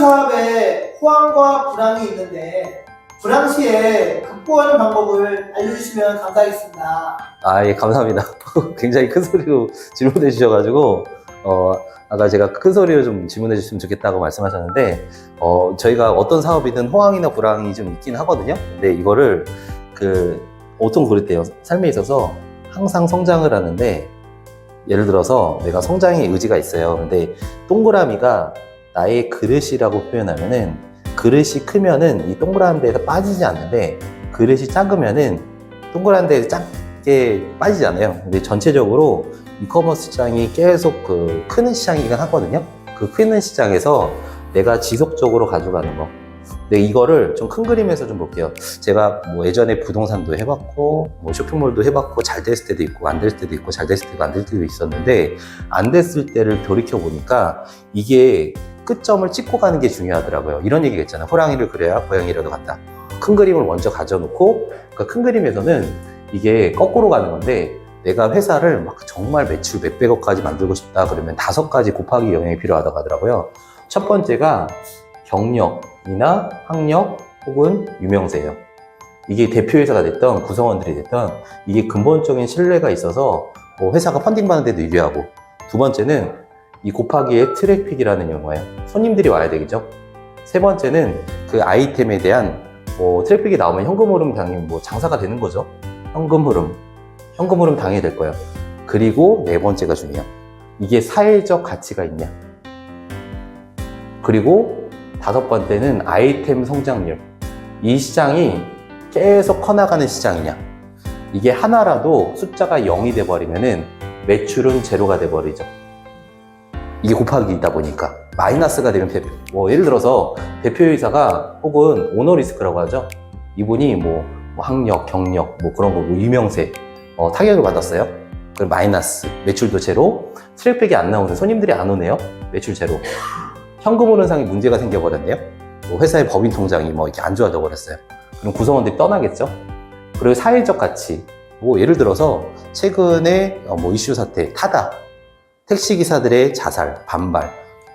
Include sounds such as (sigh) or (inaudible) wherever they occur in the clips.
사업에 호황과 불황이 있는데 불황 시에 극복하는 방법을 알려주시면 감사하겠습니다. 아, 예, 감사합니다. (laughs) 굉장히 큰 소리로 질문해 주셔가지고, 어, 아까 제가 큰 소리로 좀 질문해 주시면 좋겠다고 말씀하셨는데, 어, 저희가 어떤 사업이든 호황이나 불황이 좀 있긴 하거든요. 근데 이거를 그, 보통 그랬대요. 삶에 있어서 항상 성장을 하는데, 예를 들어서 내가 성장의 의지가 있어요. 근데 동그라미가 나의 그릇이라고 표현하면은, 그릇이 크면은 이 동그란 데에서 빠지지 않는데, 그릇이 작으면은 동그란 데에 작게 빠지잖아요. 근데 전체적으로 이커머스 시장이 계속 그 크는 시장이긴 하거든요. 그 크는 시장에서 내가 지속적으로 가져가는 거. 근데 이거를 좀 큰 그림에서 좀 볼게요. 제가 뭐 예전에 부동산도 해봤고, 뭐 쇼핑몰도 해봤고, 잘 됐을 때도 있고, 안 됐을 때도 있고, 잘 됐을 때도 안 됐을 때도 있었는데, 안 됐을 때를 돌이켜보니까 이게 끝점을 찍고 가는 게 중요하더라고요. 이런 얘기가 있잖아요. 호랑이를 그려야 고양이라도 간다. 큰 그림을 먼저 가져놓고, 그큰 그림에서는 이게 거꾸로 가는 건데, 내가 회사를 막 정말 매출 몇백억까지 만들고 싶다 그러면 다섯 가지 곱하기 영역이 필요하다고 하더라고요. 첫 번째가 경력이나 학력 혹은 유명세예요. 이게 대표회사가 됐던 구성원들이 됐던 이게 근본적인 신뢰가 있어서 뭐 회사가 펀딩 받는 데도 유리하고 두 번째는 이 곱하기의 트래픽이라는 용어예요. 손님들이 와야 되겠죠. 세 번째는 그 아이템에 대한 뭐 트래픽이 나오면 현금 흐름 당연히 뭐 장사가 되는 거죠. 현금 흐름. 현금 흐름 당연히 될 거예요. 그리고 네 번째가 중요해요. 이게 사회적 가치가 있냐. 그리고 다섯 번째는 아이템 성장률. 이 시장이 계속 커나가는 시장이냐. 이게 하나라도 숫자가 0이 돼버리면은 매출은 제로가 돼버리죠. 이게 곱하기이다 보니까 마이너스가 되면 대표, 뭐 예를 들어서 대표이사가 혹은 오너리스크라고 하죠. 이분이 뭐, 뭐 학력, 경력, 뭐 그런 거, 뭐 유명세, 어, 타격을 받았어요. 그럼 마이너스, 매출도 제로, 트래픽이 안 나오는 손님들이 안 오네요. 매출 제로. 현금 흐름상에 문제가 생겨버렸네요. 뭐 회사의 법인 통장이 뭐 이렇게 안 좋아져 버렸어요. 그럼 구성원들이 떠나겠죠. 그리고 사회적 가치, 뭐 예를 들어서 최근에 어, 뭐 이슈 사태, 타다, 택시 기사들의 자살, 반발,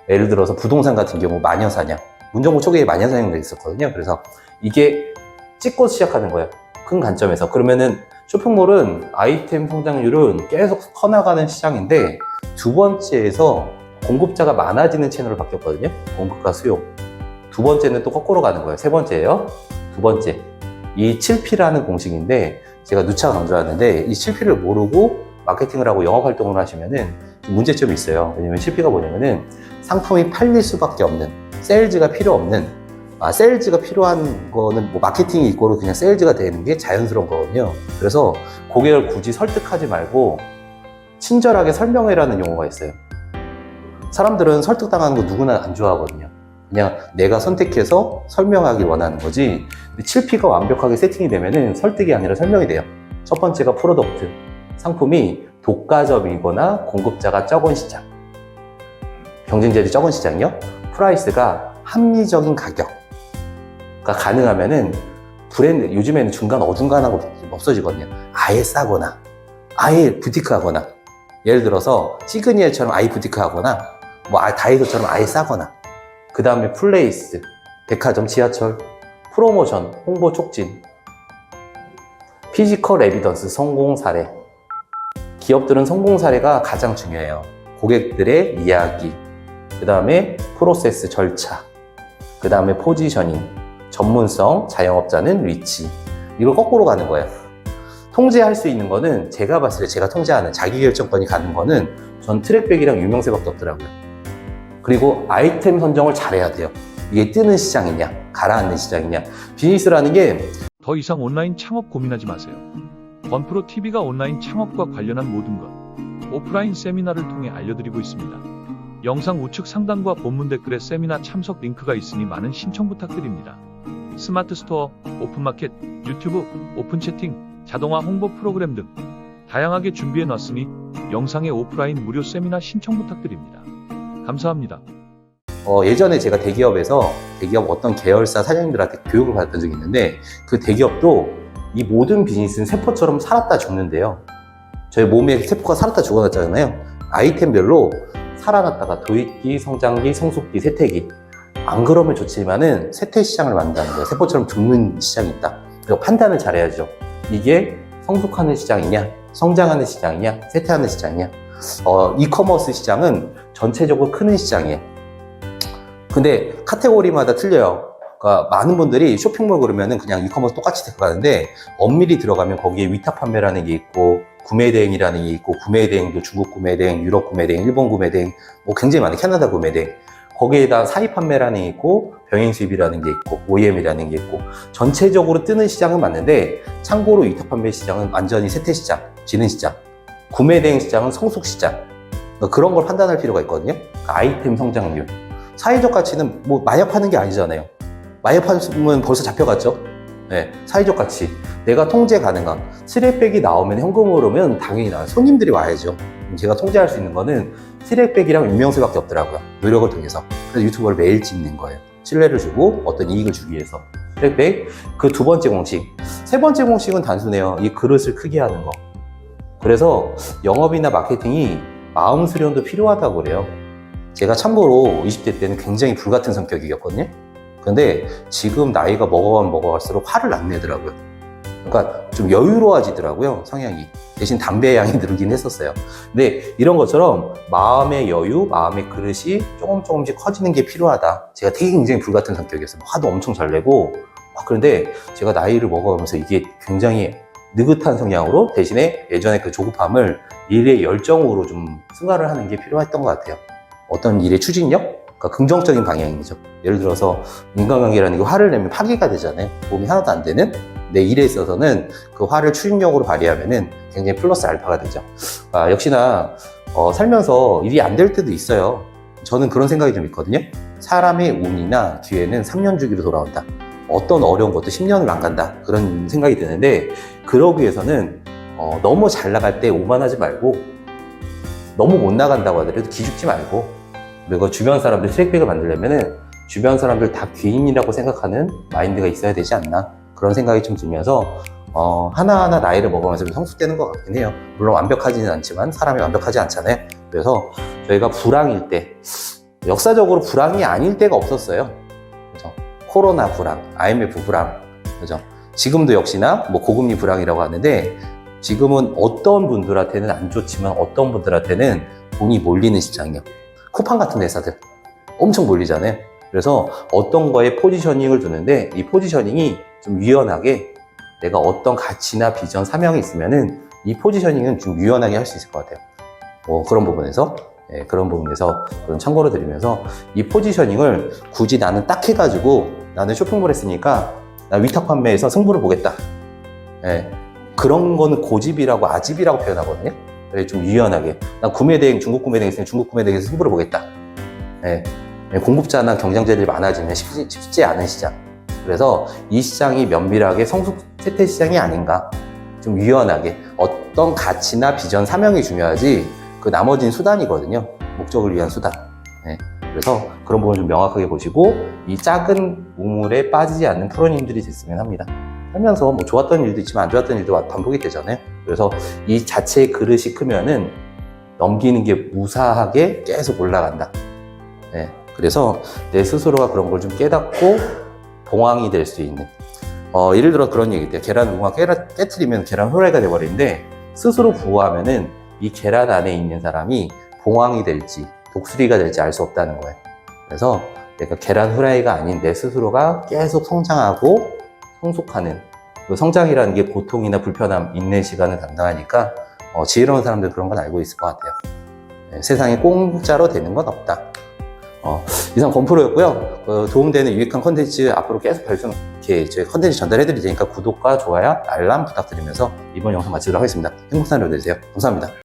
예를 들어서 부동산 같은 경우 마녀사냥, 문정부 초기에 마녀사냥도 있었거든요. 그래서 이게 찍고 시작하는 거예요. 큰 관점에서. 그러면은 쇼핑몰은 아이템 성장률은 계속 커나가는 시장인데 두 번째에서 공급자가 많아지는 채널로 바뀌었거든요. 공급과 수요. 두 번째는 또 거꾸로 가는 거예요. 세 번째예요. 두 번째. 이 7P라는 공식인데 제가 누차 강조하는데 이 7P를 모르고 마케팅을 하고 영업 활동을 하시면은 문제점이 있어요. 왜냐면 7P가 뭐냐면은 상품이 팔릴 수밖에 없는 세일즈가 필요 없는 아, 세일즈가 필요한 거는 뭐 마케팅이 있고로 그냥 세일즈가 되는 게 자연스러운 거거든요. 그래서 고객을 굳이 설득하지 말고 친절하게 설명해라는 용어가 있어요. 사람들은 설득당하는 거 누구나 안 좋아하거든요. 그냥 내가 선택해서 설명하길 원하는 거지. 7P가 완벽하게 세팅이 되면은 설득이 아니라 설명이 돼요. 첫 번째가 프로덕트. 상품이 독과점이거나 공급자가 적은 시장. 경쟁자들이 적은 시장이요. 프라이스가 합리적인 가격. 가 가능하면은 브랜드, 요즘에는 중간 어중간하고 없어지거든요. 아예 싸거나, 아예 부티크 하거나, 예를 들어서 시그니엘처럼 아예 부티크 하거나, 뭐 아- 다이소처럼 아예 싸거나, 그 다음에 플레이스, 백화점, 지하철, 프로모션, 홍보 촉진, 피지컬 에비던스 성공 사례. 기업들은 성공 사례가 가장 중요해요. 고객들의 이야기, 그 다음에 프로세스 절차, 그 다음에 포지셔닝, 전문성, 자영업자는 리치. 이걸 거꾸로 가는 거예요. 통제할 수 있는 거는 제가 봤을 때 제가 통제하는 자기결정권이 가는 거는 전 트랙백이랑 유명세밖에 없더라고요. 그리고 아이템 선정을 잘해야 돼요. 이게 뜨는 시장이냐, 가라앉는 시장이냐. 비즈니스라는 게 더 이상 온라인 창업 고민하지 마세요. 건프로 TV가 온라인 창업과 관련한 모든 것 오프라인 세미나를 통해 알려드리고 있습니다. 영상 우측 상단과 본문 댓글에 세미나 참석 링크가 있으니 많은 신청 부탁드립니다. 스마트 스토어, 오픈마켓, 유튜브, 오픈 채팅, 자동화 홍보 프로그램 등 다양하게 준비해 놨으니 영상의 오프라인 무료 세미나 신청 부탁드립니다. 감사합니다. 어, 예전에 제가 대기업에서 대기업 어떤 계열사 사장님들한테 교육을 받았던 적이 있는데 그 대기업도 이 모든 비즈니스는 세포처럼 살았다 죽는데요. 저희 몸에 세포가 살았다 죽어났잖아요. 아이템별로 살아났다가 도입기, 성장기, 성숙기, 세태기 안 그러면 좋지만은 쇠퇴 시장을 만든다는 거예요. 세포처럼 죽는 시장이 있다. 그래서 판단을 잘해야죠. 이게 성숙하는 시장이냐, 성장하는 시장이냐, 쇠퇴하는 시장이냐. 어, 이커머스 시장은 전체적으로 크는 시장이에요. 근데 카테고리마다 틀려요. 그러니까 많은 분들이 쇼핑몰 그러면은 그냥 이커머스 똑같이 들어가는데 엄밀히 들어가면 거기에 위탁 판매라는 게 있고 구매 대행이라는 게 있고 구매 대행도 중국 구매 대행, 유럽 구매 대행, 일본 구매 대행, 뭐 굉장히 많은 캐나다 구매 대행. 거기에다 사이 판매라는 게 있고 병행 수입이라는 게 있고 OEM이라는 게 있고 전체적으로 뜨는 시장은 맞는데 참고로 위탁 판매 시장은 완전히 쇠퇴 시장, 지는 시장, 구매 대행 시장은 성숙 시장. 그러니까 그런 걸 판단할 필요가 있거든요. 그러니까 아이템 성장률. 사회적 가치는 뭐 마약 파는 게 아니잖아요. 파면 벌써 잡혀갔죠. 네, 사회적 가치. 내가 통제 가능한. 쓰레백이 나오면 현금으로 오면 당연히 나와요. 손님들이 와야죠. 제가 통제할 수 있는 거는 쓰레백이랑 유명세밖에 없더라고요. 노력을 통해서. 그래서 유튜버를 매일 찍는 거예요. 신뢰를 주고 어떤 이익을 주기 위해서. 쓰레백. 그 두 번째 공식. 세 번째 공식은 단순해요. 이 그릇을 크게 하는 거. 그래서 영업이나 마케팅이 마음 수련도 필요하다고 그래요. 제가 참고로 20대 때는 굉장히 불같은 성격이었거든요. 근데 지금 나이가 먹어가면 먹어갈수록 화를 안 내더라고요. 그러니까 좀 여유로워지더라고요, 성향이. 대신 담배 양이 (laughs) 늘긴 했었어요. 근데 이런 것처럼 마음의 여유, 마음의 그릇이 조금 조금씩 커지는 게 필요하다. 제가 되게 굉장히 불같은 성격이었어요. 화도 엄청 잘 내고. 막 그런데 제가 나이를 먹어가면서 이게 굉장히 느긋한 성향으로 대신에 예전에 그 조급함을 일의 열정으로 좀 승화를 하는 게 필요했던 것 같아요. 어떤 일의 추진력? 그러니까 긍정적인 방향이죠. 예를 들어서 인간관계라는 게 화를 내면 파괴가 되잖아요. 도움이 하나도 안 되는 내 일에 있어서는 그 화를 추진력으로 발휘하면은 굉장히 플러스 알파가 되죠. 아, 역시나 어, 살면서 일이 안 될 때도 있어요. 저는 그런 생각이 좀 있거든요. 사람의 운이나 기회는 3년 주기로 돌아온다. 어떤 어려운 것도 10년을 안 간다. 그런 생각이 드는데 그러기 위해서는 어, 너무 잘 나갈 때 오만하지 말고 너무 못 나간다고 하더라도 기죽지 말고 그리고 주변 사람들 트랙백을 만들려면은 주변 사람들 다 귀인이라고 생각하는 마인드가 있어야 되지 않나 그런 생각이 좀 들면서 어, 하나하나 나이를 먹으면서 좀 성숙되는 것 같긴 해요. 물론 완벽하지는 않지만 사람이 완벽하지 않잖아요. 그래서 저희가 불황일 때 역사적으로 불황이 아닐 때가 없었어요. 그죠? 코로나 불황, IMF 불황, 그죠? 지금도 역시나 뭐 고금리 불황이라고 하는데 지금은 어떤 분들한테는 안 좋지만 어떤 분들한테는 돈이 몰리는 시장이요. 쿠팡 같은 회사들 엄청 몰리잖아요. 그래서 어떤 거에 포지셔닝을 두는데 이 포지셔닝이 좀 유연하게 내가 어떤 가치나 비전, 사명이 있으면은 이 포지셔닝은 좀 유연하게 할 수 있을 것 같아요. 뭐 그런 부분에서 예, 그런 부분에서 그런 참고로 드리면서 이 포지셔닝을 굳이 나는 딱 해가지고 나는 쇼핑몰 했으니까 나 위탁 판매에서 승부를 보겠다. 예, 그런 거는 고집이라고 아집이라고 표현하거든요. 그래서 좀 유연하게. 난 구매 대행, 중국 구매 대행 있으면 중국 구매 대행에서 승부를 보겠다. 예, 예, 공급자나 경쟁자들이 많아지면 쉽지, 쉽지 않은 시장. 그래서 이 시장이 면밀하게 성숙 세태 시장이 아닌가. 좀 유연하게 어떤 가치나 비전, 사명이 중요하지 그 나머지는 수단이거든요. 목적을 위한 수단. 네. 그래서 그런 부분을 좀 명확하게 보시고 이 작은 우물에 빠지지 않는 프로님들이 됐으면 합니다. 살면서 뭐 좋았던 일도 있지만 안 좋았던 일도 반복이 되잖아요. 그래서 이 자체의 그릇이 크면은 넘기는 게 무사하게 계속 올라간다. 네. 그래서 내 스스로가 그런 걸 좀 깨닫고 봉황이 될 수 있는. 어, 예를 들어 그런 얘기 있대요. 계란 우가 깨트리면 계란 후라이가 돼버리는데 스스로 부화하면은 이 계란 안에 있는 사람이 봉황이 될지 독수리가 될지 알 수 없다는 거예요. 그래서 내가 계란 후라이가 아닌 내 스스로가 계속 성장하고 성숙하는 그 성장이라는 게 고통이나 불편함, 인내 시간을 담당하니까 어, 지혜로운 사람들 그런 건 알고 있을 것 같아요. 네, 세상에 공짜로 되는 건 없다. 어, 이상 건프로였고요. 어, 도움되는 유익한 컨텐츠 앞으로 계속 발전, 이렇게 저희 컨텐츠 전달해 드릴 테니까 구독과 좋아요, 알람 부탁드리면서 이번 영상 마치도록 하겠습니다. 행복한 하루 되세요. 감사합니다.